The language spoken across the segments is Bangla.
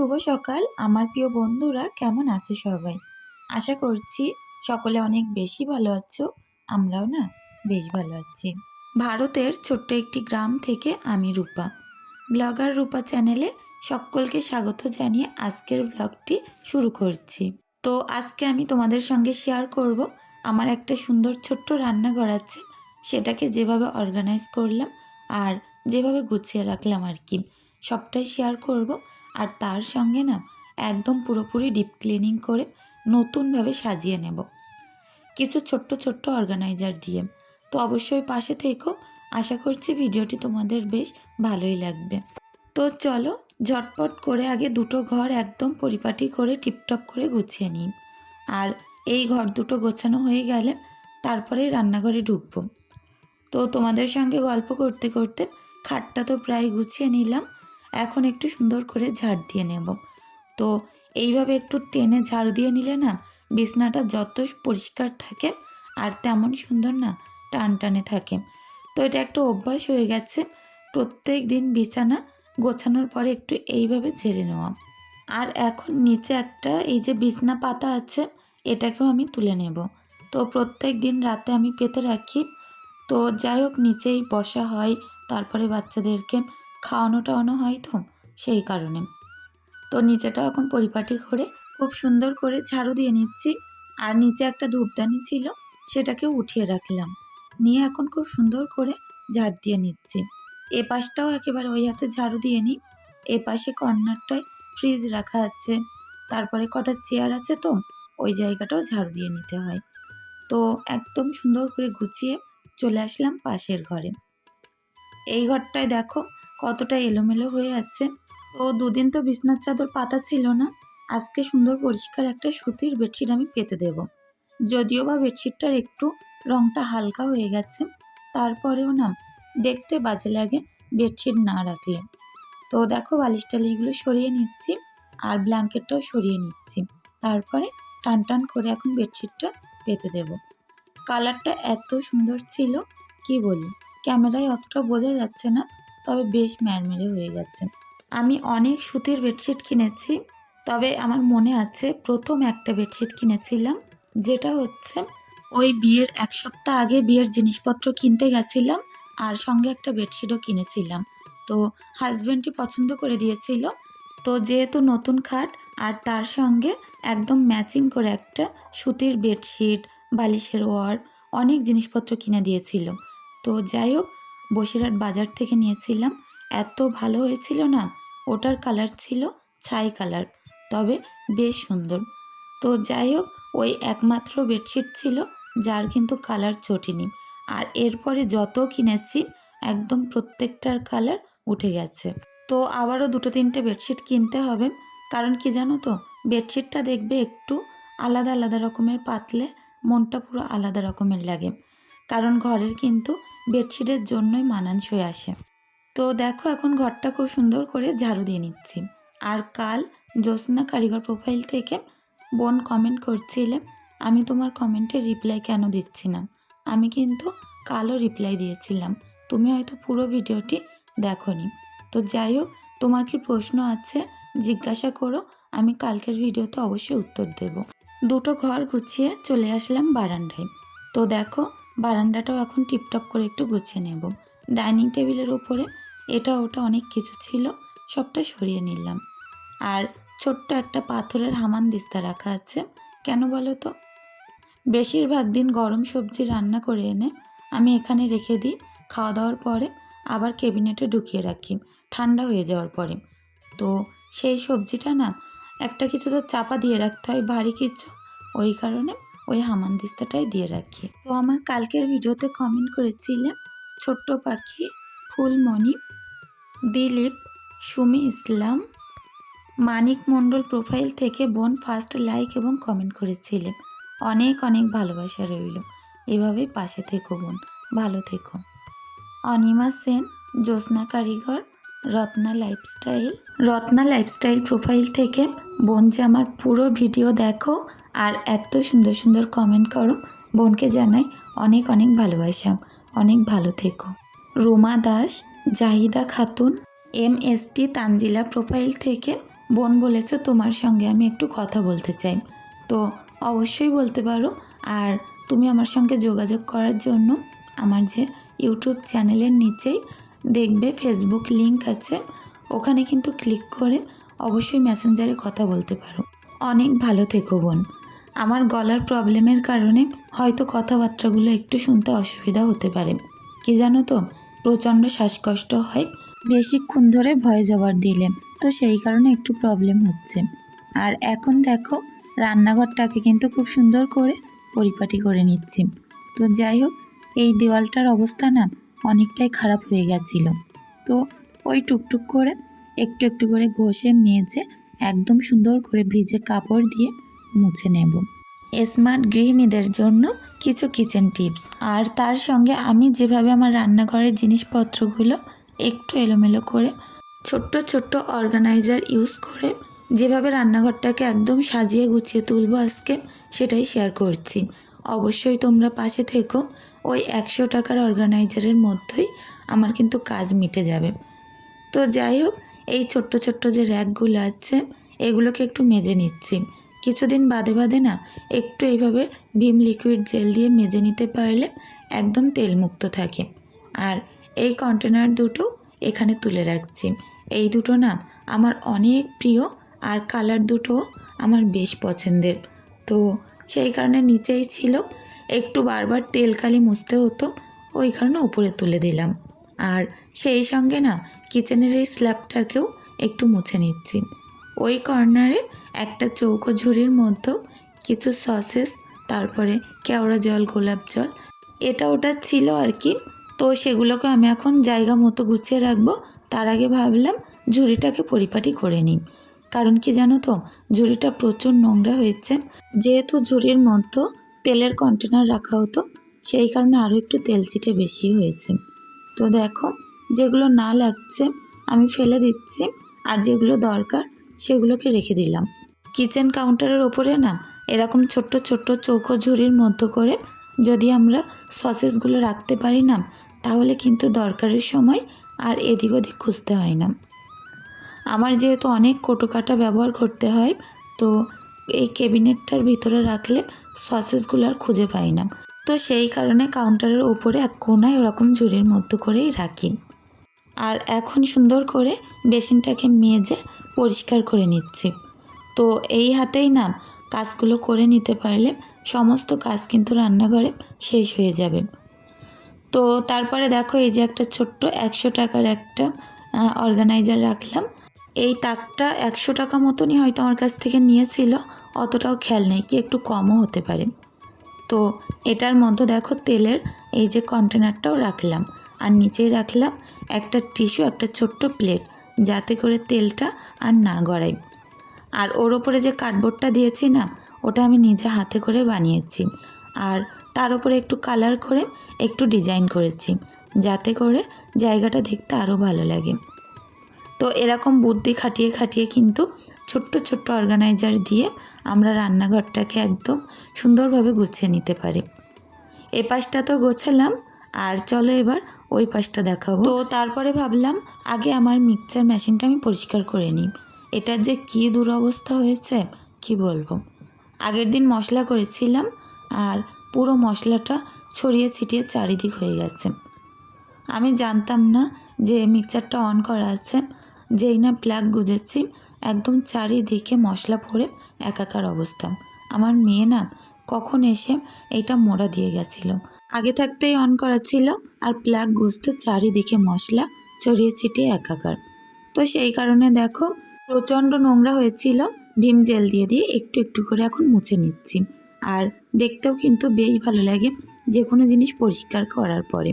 শুভ সকাল। আমার প্রিয় বন্ধুরা, কেমন আছো সবাই? আশা করছি সকলে অনেক বেশি ভালো আছো, আমরাও না বেশ ভালো আছি। ভারতের ছোট্ট একটি গ্রাম থেকে আমি রূপা। ব্লগার রূপা চ্যানেলে সকলকে স্বাগত জানিয়ে আজকের ব্লগটি শুরু করছি। তো আজকে আমি তোমাদের সঙ্গে শেয়ার করব। আমার একটা সুন্দর ছোট্ট রান্নাঘর আছে, সেটাকে যেভাবে অর্গানাইজ করলাম আর যেভাবে গুছিয়ে রাখলাম আর কি, সবটাই শেয়ার করব। আর তার সঙ্গে না একদম পুরোপুরি ডিপ ক্লিনিং করে নতুনভাবে সাজিয়ে নেব। কিছু ছোট্ট ছোট্ট অর্গানাইজার দিয়ে। তো অবশ্যই পাশে থেকো। আশা করছি ভিডিওটি তোমাদের বেশ ভালোই লাগবে। তো চলো ঝটপট করে আগে দুটো ঘর একদম পরিপাটি করে টিপটপ করে গুছিয়ে নিই। আর এই ঘর দুটো গোছানো হয়ে গেলে তারপরে রান্নাঘরে ঢুকবো। তো তোমাদের সঙ্গে গল্প করতে করতে খাটটা তো প্রায় গুছিয়ে নিলাম। এখন একটু সুন্দর করে ঝাড় দিয়ে নেব। তো এইভাবে একটু টেনে ঝাড়ু দিয়ে নিলে না বিছনাটা যত পরিষ্কার থাকে আর তেমন সুন্দর না টান টানে থাকে। তো এটা একটা অভ্যাস হয়ে গেছে। প্রত্যেক দিন বিছানা গোছানোর পরে একটু এইভাবে ঝেড়ে নেওয়া। আর এখন নিচে একটা এই যে বিছনা পাতা আছে, এটাকেও আমি তুলে নেব। তো প্রত্যেক দিন রাতে আমি পেতে রাখি। তো যাই হোক, নিচেই বসা হয়। তারপরে বাচ্চাদেরকে খাওয়ানো টাওয়ানো হয় তো সেই কারণে। তো নিচেটা এখন পরিপাটি করে খুব সুন্দর করে ঝাড়ু দিয়ে নিচ্ছি। আর নিচে একটা ধূপদানি ছিল, সেটাকে উঠিয়ে রাখলাম। নিয়ে এখন খুব সুন্দর করে ঝাড় দিয়ে নিচ্ছি। এ পাশটাও একেবারে ওই হাতে ঝাড়ু দিয়ে নিই। এ পাশে কর্নারটায় ফ্রিজ রাখা আছে। তারপরে কটা চেয়ার আছে তো, ওই জায়গাটাও ঝাড়ু দিয়ে নিতে হয়। তো একদম সুন্দর করে গুছিয়ে চলে আসলাম পাশের ঘরে। এই ঘরটায় দেখো কতটা এলোমেলো হয়ে আছে। তো দুদিন তো বিছনার চাদর পাতা ছিল না। আজকে সুন্দর পরিষ্কার একটা সুতির বেডশিট আমি পেতে দেব। যদিও বা বেডশিটটার একটু রংটা হালকা হয়ে গেছে, তারপরেও না দেখতে বাজে লাগে বেডশিট না রাখলে। তো দেখো বালিশ টালিশগুলো সরিয়ে নিচ্ছি আর ব্ল্যাঙ্কেটটাও সরিয়ে নিচ্ছি। তারপরে টান টান করে এখন বেডশিটটা পেতে দেব। কালারটা এত সুন্দর ছিল, কি বলি? ক্যামেরায় অতটা বোঝা যাচ্ছে না। তবে বেশ ম্যারমেরে হয়ে গেছে। আমি অনেক সুতির বেডশিট কিনেছি, তবে আমার মনে আছে প্রথম একটা বেডশিট কিনেছিলাম, যেটা হচ্ছে ওই বিয়ের এক সপ্তাহ আগে বিয়ের জিনিসপত্র কিনতে গেছিলাম আর সঙ্গে একটা বেডশিটও কিনেছিলাম। তো হাজব্যান্ডটি পছন্দ করে দিয়েছিল। তো যেহেতু নতুন খাট আর তার সঙ্গে একদম ম্যাচিং করে একটা সুতির বেডশিট, বালিশের ওয়ার, অনেক জিনিসপত্র কিনে দিয়েছিল। তো যাই হোক বসিরহাট বাজার থেকে নিয়েছিলাম। এত ভালো হয়েছিল না, ওটার কালার ছিল ছাই কালার তবে বেশ সুন্দর। তো যাই হোক, ওই একমাত্র বেডশিট ছিল, যার কিন্তু কালার চটিনি আর এরপরে যত কিনেছি, একদম প্রত্যেকটার কালার উঠে গেছে। তো আবারও দুটো তিনটে বেডশিট কিনতে হবে, কারণ কি জানো তো বেডশিটটা দেখবে একটু আলাদা আলাদা রকমের, পাতলে মনটা পুরো আলাদা রকমের লাগে। কারণ ঘরের কিন্তু বেডশিটের জন্যই মানানসই আসে। তো দেখো, এখন ঘরটা খুব সুন্দর করে ঝাড়ু দিয়ে নিচ্ছি। আর কাল জ্যোৎস্না কারিগর প্রোফাইল থেকে বোন কমেন্ট করছিলে, আমি তোমার কমেন্টে রিপ্লাই কেন দিচ্ছি না? আমি কিন্তু কালও রিপ্লাই দিয়েছিলাম। তুমি হয়তো পুরো ভিডিওটি দেখোনি। তো যাই হোক, তোমার কি প্রশ্ন আছে, জিজ্ঞাসা করো, আমি কালকের ভিডিওতে অবশ্যই উত্তর দেব। দুটো ঘর গুছিয়ে চলে আসলাম বারান্দায়। তো দেখো বারান্দাটাও এখন টিপটপ করে একটু গুছিয়ে নেব। ডাইনিং টেবিলের উপরে এটা ওটা অনেক কিছু ছিল, সবটা সরিয়ে নিলাম। আর ছোট্ট একটা পাথরের হামান দিস্তা রাখা আছে, কেন বলো তো? বেশিরভাগ দিন গরম সবজি রান্না করে এনে আমি এখানে রেখে দিই, খাওয়া দাওয়ার পরে আবার ক্যাবিনেটে ঢুকিয়ে রাখি, ঠান্ডা হয়ে যাওয়ার পরে। তো সেই সবজিটা না একটা কিছু তো চাপা দিয়ে রাখতে হয়, ভারী কিছু। ওই কারণে ওই হামান দিস্তাটাই দিয়ে রাখি। তো আমার কালকের ভিডিওতে কমেন্ট করেছিলেন, ছোট্ট পাখি ফুলমণি, দিলীপ, সুমি ইসলাম, মানিক মণ্ডল প্রোফাইল থেকে বোন ফার্স্ট লাইক এবং কমেন্ট করেছিলেন। অনেক অনেক ভালোবাসা রইল। এভাবেই পাশে থেকো বোন, ভালো থেকো। Anima Sen, Jyotsna Karigar, Ratna lifestyle Ratna lifestyle profile থেকে বোন যে আমার পুরো ভিডিও দেখো আর এত সুন্দর সুন্দর কমেন্ট করো। বোনকে জানাই অনেক অনেক ভালোবাসা। অনেক ভালো থেকো। Roma Das, Jahida Khatun M S T Tanjila profile থেকে বোন বলেছে, তোমার সঙ্গে আমি একটু কথা বলতে চাই। তো অবশ্যই বলতে পারো। আর তুমি আমার সঙ্গে যোগাযোগ করার জন্য আমার যে ইউটিউব চ্যানেলের নিচেই দেখবে ফেসবুক লিংক আছে। ওখানে কিন্তু ক্লিক করে অবশ্যই মেসেঞ্জারে কথা বলতে পারো। অনেক ভালো থেকো বোন। আমার গলার প্রবলেমের কারণে হয়তো কথাবার্তাগুলো একটু শুনতে অসুবিধা হতে পারে। কি জানো তো? প্রচণ্ড শ্বাসকষ্ট হয় বেশিক্ষণ ধরে ভয়ে জবার দিলে। তো সেই কারণে একটু প্রবলেম হচ্ছে। আর এখন দেখো, রান্নাঘরটাকে কিন্তু খুব সুন্দর করে পরিপাটি করে নিচ্ছি। তো যাই হোক, এই দেওয়ালটার অবস্থা না অনেকটাই খারাপ হয়ে গেছিল। তো ওই টুকটুক করে একটু একটু করে ঘষে মেজে একদম সুন্দর করে ভিজে কাপড় দিয়ে মুছে নেব। স্মার্ট গৃহিণীদের জন্য কিছু কিচেন টিপস। আর তার সঙ্গে আমি যেভাবে আমার রান্নাঘরের জিনিসপত্রগুলো একটু এলোমেলো করে ছোট্ট ছোট্ট অর্গানাইজার ইউজ করে যেভাবে রান্নাঘরটাকে একদম সাজিয়ে গুছিয়ে তুলবো আজকে, সেটাই শেয়ার করছি। অবশ্যই তোমরা পাশে থেকো। ওই একশো টাকার অর্গানাইজারের মধ্যেই আমার কিন্তু কাজ মিটে যাবে। তো যাই হোক, এই ছোট্ট ছোট্ট যে র্যাকগুলো আছে, এগুলোকে একটু মেজে নিচ্ছি। কিছুদিন বাদে বাদে না একটু এইভাবে ভিম লিকুইড জেল দিয়ে মেজে নিতে পারলে একদম তেলমুক্ত থাকে। আর এই কন্টেনার দুটো এখানে তুলে রাখছি। এই দুটো না আমার অনেক প্রিয় আর কালার দুটো আমার বেশ পছন্দের। তো সেই কারণে নিচেই ছিল। একটু বারবার তেল কালি মুছতে হতো, ওই কারণে উপরে তুলে দিলাম। আর সেই সঙ্গে না কিচেনের এই স্ল্যাবটাকেও একটু মুছে নিচ্ছি। ওই কর্নারে একটা চৌকো ঝুড়ির মধ্যে কিছু সসেস, তারপরে কেওড়া জল, গোলাপ জল। এটা ওটা ছিল আর কি। তো সেগুলোকে আমি এখন জায়গা মতো গুছিয়ে রাখব। তার আগে ভাবলাম ঝুড়িটাকে পরিপাটি করে নিই। কারণ কি জানো তো, ঝুড়িটা প্রচুর নোংরা হয়েছে। যেহেতু ঝুড়ির মধ্যে তেলের কন্টেনার রাখা হতো, সেই কারণে আরও একটু তেল চিটে বেশি হয়েছে। তো দেখো, যেগুলো না লাগছে, আমি ফেলে দিচ্ছি। আর যেগুলো দরকার সেগুলোকে রেখে দিলাম। কিচেন কাউন্টারের ওপরে না, এরকম ছোট্ট ছোট্ট চৌকো ঝুড়ির মধ্য করে যদি আমরা সসেসগুলো রাখতে পারি না, তাহলে কিন্তু দরকারের সময় আর এদিক ওদিক খুঁজতে হয় না। আমার যেহেতু অনেক কোটোকাটা ব্যবহার করতে হয়, তো এই ক্যাবিনেটটার ভিতরে রাখলে সসেসগুলো আর খুঁজে পাই না। তো সেই কারণে কাউন্টারের ওপরে এক কোনায় ওরকম ঝুড়ির মধ্যে করেই রাখি। আর এখন সুন্দর করে বেসিনটাকে মেজে পরিষ্কার করে নিচ্ছি। তো এই হাতেই না কাজগুলো করে নিতে পারলে সমস্ত কাজ কিন্তু রান্নাঘরে শেষ হয়ে যাবে। তো তারপরে দেখো এই যে একটা ছোট্ট একশো টাকার একটা অর্গানাইজার রাখলাম। এই তাকটা একশো টাকা মতনই হয়তো আমার কাছ থেকে নিয়েছিল, অতটাও খেয়াল নেই কি একটু কমও হতে পারে। তো এটার মধ্যে দেখো তেলের এই যে কন্টেনারটাও রাখলাম। আর নিচেই রাখলাম একটা টিস্যু একটা ছোট্ট প্লেট যাতে করে তেলটা আর না গড়ায় আর ওর ওপরে যে কার্ডবোর্ডটা দিয়েছি না, ওটা আমি নিজে হাতে করে বানিয়েছি। আর তার উপরে একটু কালার করে একটু ডিজাইন করেছি, যাতে করে জায়গাটা দেখতে আরও ভালো লাগে। তো এরকম বুদ্ধি খাটিয়ে খাটিয়ে কিন্তু ছোট্ট ছোট্ট অর্গানাইজার দিয়ে আমরা রান্নাঘরটাকে একদম সুন্দরভাবে গুছিয়ে নিতে পারি। এ পাশটা তো গোছালাম, আর চলো এবার ওই পাশটা দেখাবো। তো তারপরে ভাবলাম, আগে আমার মিক্সচার মেশিনটা আমি পরিষ্কার করে নিই। এটার যে কী দুরবস্থা হয়েছে, কি বলব? আগের দিন মশলা করেছিলাম, আর পুরো মশলাটা ছড়িয়ে ছিটিয়ে চারিদিক হয়ে গেছে। আমি জানতাম না যে মিক্সচারটা অন করা আছে, যেই না প্লাগ গুজেছি, একদম চারিদিকে মশলা পড়ে একাকার অবস্থা। আমার মেয়ে না কখন এসে এইটা মোড়া দিয়ে গেছিল। আগে থাকতেই অন করা ছিল আর প্লাগ গুজতে চারিদিকে মশলা ছড়িয়ে ছিটিয়ে একাকার। তো সেই কারণে দেখো প্রচণ্ড নোংরা হয়েছিল। ভীম জেল দিয়ে দিয়ে একটু একটু করে এখন মুছে নিচ্ছি। আর দেখতেও কিন্তু বেশ ভালো লাগে যে কোনো জিনিস পরিষ্কার করার পরে।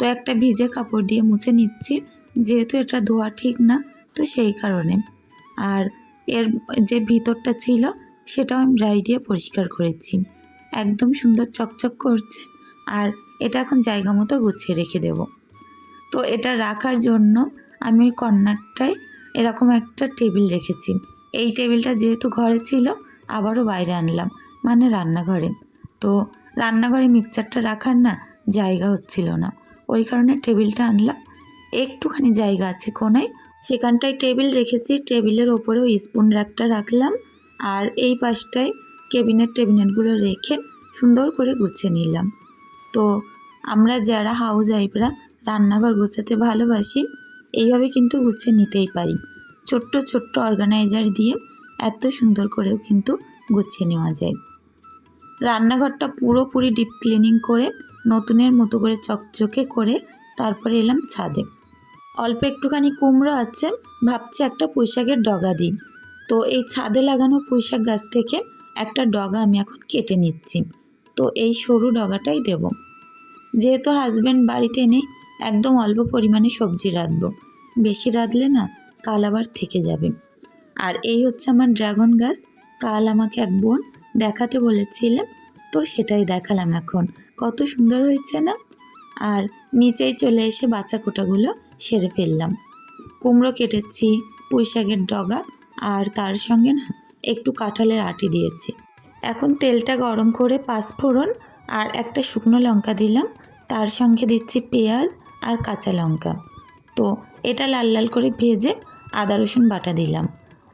তো একটা ভিজে কাপড় দিয়ে মুছে নিচ্ছি, যেহেতু এটা ধোয়া ঠিক না, তো সেই কারণে। আর এর যে ভিতরটা ছিল, সেটাও আমি ড্রাই দিয়ে পরিষ্কার করেছি। একদম সুন্দর চকচক করছে। আর এটা এখন জায়গা মতো গুছিয়ে রেখে দেব। তো এটা রাখার জন্য আমি ওই কর্নারটায় এরকম একটা টেবিল রেখেছি। এই টেবিলটা যেহেতু ঘরে ছিল, আবারও বাইরে আনলাম মানে রান্নাঘরে। তো রান্নাঘরে মিক্সচারটা রাখার না জায়গা হচ্ছিল না। ওই কারণে টেবিলটা আনলাম। একটুখানি জায়গা আছে কোনায়। সেখানটায় টেবিল রেখেছি। টেবিলের ওপরেও স্পুন র্যাকটা রাখলাম। আর এই পাশটায় কেবিনেট টেবিনেটগুলো রেখে সুন্দর করে গুছিয়ে নিলাম। তো, আমরা যারা হাউস ওয়াইফরা রান্নাঘর গোছাতে ভালোবাসি, এইভাবে কিন্তু গুছিয়ে নিতেই পারি। ছোট্ট ছোট্ট অর্গানাইজার দিয়ে এত সুন্দর করেও কিন্তু গুছিয়ে নেওয়া যায়। রান্নাঘরটা পুরোপুরি ডিপ ক্লিনিং করে, নতুনের মতো করে চকচকে করে তারপরে এলাম ছাদে। অল্প একটুখানি কুমড়ো আছে, ভাবছি একটা পুঁইশাকের ডগা দিই। তো, এই ছাদে লাগানো পুঁইশাক গাছ থেকে একটা ডগা আমি এখন কেটে নিচ্ছি। তো এই সরু ডগাটাই দেব। যেহেতু হাজব্যান্ড বাড়িতে নেই, একদম অল্প পরিমাণে সবজি রাঁধবো। বেশি রাঁধলে না, কাল আবার থেকে যাবে। আর এই হচ্ছে আমার ড্রাগন গাছ। কাল আমাকে এক বোন দেখাতে বলেছিলেন তো সেটাই দেখালাম এখন। কত সুন্দর হয়েছে না? আর নিচেই চলে এসে বাচ্চা কোটাগুলো সেরে ফেললাম। কুমড়ো কেটেছি পুঁই শাকের ডগা, আর তার সঙ্গে না একটু কাঁঠালের আটি দিয়েছি। এখন তেলটা গরম করে পাঁচফোড়ন আর একটা শুকনো লঙ্কা দিলাম। তার সঙ্গে দিচ্ছি পেঁয়াজ আর কাঁচা লঙ্কা। তো এটা লাল লাল করে ভেজে আদা রসুন বাটা দিলাম।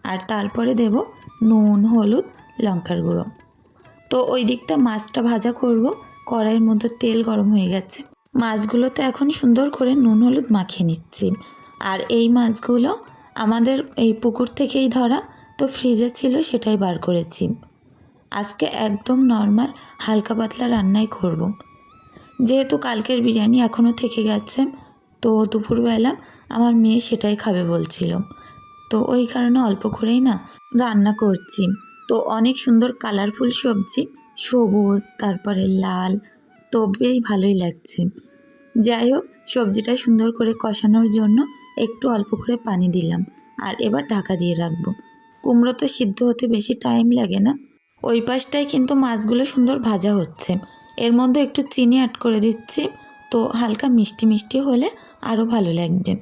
আর তারপরে দেব নুন, হলুদ, লঙ্কার গুঁড়ো। তো ওই দিকটা মাছটা ভাজা করব। কড়াইয়ের মধ্যে তেল গরম হয়ে গেছে। মাছগুলোতে এখন সুন্দর করে নুন, হলুদ মাখিয়ে নিচ্ছি। আর এই মাছগুলো আমাদের এই পুকুর থেকেই ধরা তো ফ্রিজে ছিল সেটাই বার করেছি। আজকে একদম নর্মাল হালকা পাতলা রান্নাই করব। যেহেতু কালকের বিরিয়ানি এখনও থেকে গেছে, তো দুপুরবেলা আমার মেয়ে সেটাই খাবে বলছিল। তো ওই কারণে অল্প করেই না রান্না করছি। তো অনেক সুন্দর কালারফুল সবজি, সবুজ, তারপরে লাল, তো বেশ ভালোই লাগছে। যাই হোক, সবজিটা সুন্দর করে কষানোর জন্য একটু অল্প করে পানি দিলাম। আর এবার ঢাকা দিয়ে রাখব। কুমড়ো তো সিদ্ধ হতে বেশি টাইম লাগে না। ওই পাশটায় কিন্তু মাছগুলো সুন্দর ভাজা হচ্ছে। এর মধ্যে একটু চিনি অ্যাড করে দিচ্ছি, তো হালকা মিষ্টি মিষ্টি হলে আরও ভালো লাগবে।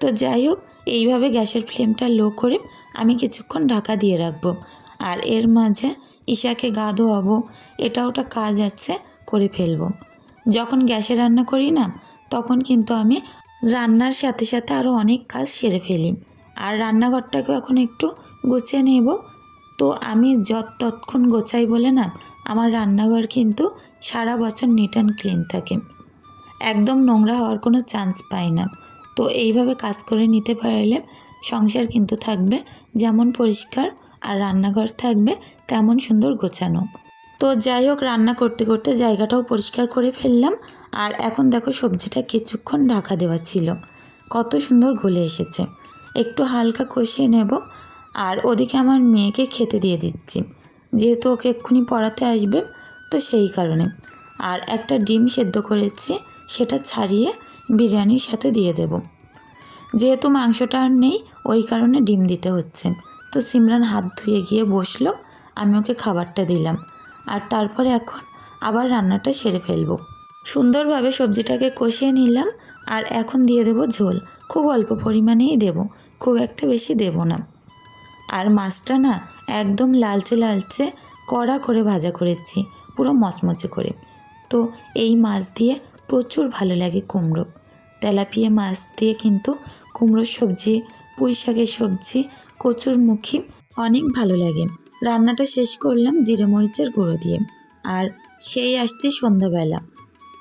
তো যাই হোক, এইভাবে গ্যাসের ফ্লেমটা লো করে আমি কিছুক্ষণ ঢাকা দিয়ে রাখব। আর এর মাঝে ঈশাকে গা ধোয়াবো এটা ওটা কাজ আছে, করে ফেলব। যখন গ্যাসে রান্না করি না, তখন কিন্তু আমি রান্নার সাথে সাথে আরও অনেক কাজ সেরে ফেলি। আর রান্নাঘরটাকেও এখন একটু গুছিয়ে নেব। তো আমি যত তৎক্ষণ গোছাই বলে না, আমার রান্নাঘর কিন্তু সারা বছর নিট অ্যান্ড ক্লিন থাকে। একদম নোংরা হওয়ার কোনো চান্স পাই না। তো এইভাবে কাজ করে নিতে পারলে সংসার কিন্তু থাকবে যেমন পরিষ্কার আর রান্নাঘর থাকবে তেমন সুন্দর গোছানো। তো যাই হোক, রান্না করতে করতে জায়গাটাও পরিষ্কার করে ফেললাম। আর এখন দেখো সবজিটা কিছুক্ষণ ঢাকা দেওয়া ছিল। কত সুন্দর গলে এসেছে। একটু হালকা কষিয়ে নেব। আর ওদিকে আমার মেয়েকে খেতে দিয়ে দিচ্ছি। যেহেতু ওকে এক্ষুনি পড়াতে আসবে, তো সেই কারণে। আর একটা ডিম সেদ্ধ করেছি, সেটা ছাড়িয়ে বিরিয়ানির সাথে দিয়ে দেব। যেহেতু মাংসটা আর নেই, ওই কারণে ডিম দিতে হচ্ছে। তো সিমরান হাত ধুয়ে গিয়ে বসল, আমি ওকে খাবারটা দিলাম। আর তারপরে এখন আবার রান্নাটা সেরে ফেলব। সুন্দরভাবে সবজিটাকে কষিয়ে নিলাম, আর এখন দিয়ে দেব ঝোল। খুব অল্প পরিমাণেই দেব, খুব একটা বেশি দেব না। আর মাছটা না একদম লালচে লালচে কড়া করে ভাজা করেছি, পুরো মচমচে করে। তো এই মাছ দিয়ে প্রচুর ভালো লাগে কুমড়ো। তেলাপিয়া মাছ দিয়ে কিন্তু কুমড়োর সবজি, পুঁই শাকের সবজি, কচুর মুখি অনেক ভালো লাগে। রান্নাটা শেষ করলাম জিরে মরিচের গুঁড়ো দিয়ে। আর সেই আসছে সন্ধ্যাবেলা।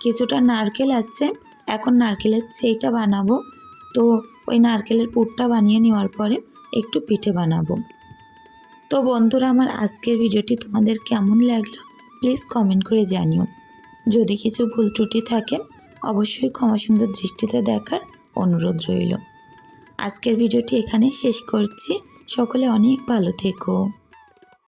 কিছুটা নারকেল আছে, এখন নারকেলের সেইটা বানাবো। তো ওই নারকেলের পুরটা বানিয়ে নেওয়ার পরে একটু পিঠে বানাবো। তো বন্ধুরা, আমার আজকের ভিডিওটি তোমাদের কেমন লাগল প্লিজ কমেন্ট করে জানিও। যদি কিছু ভুল ত্রুটি থাকে, অবশ্যই ক্ষমা সুন্দর দৃষ্টিতে দেখার অনুরোধ রইল। আজকের ভিডিওটি এখানে শেষ করছি। সকলে অনেক ভালো থেকো।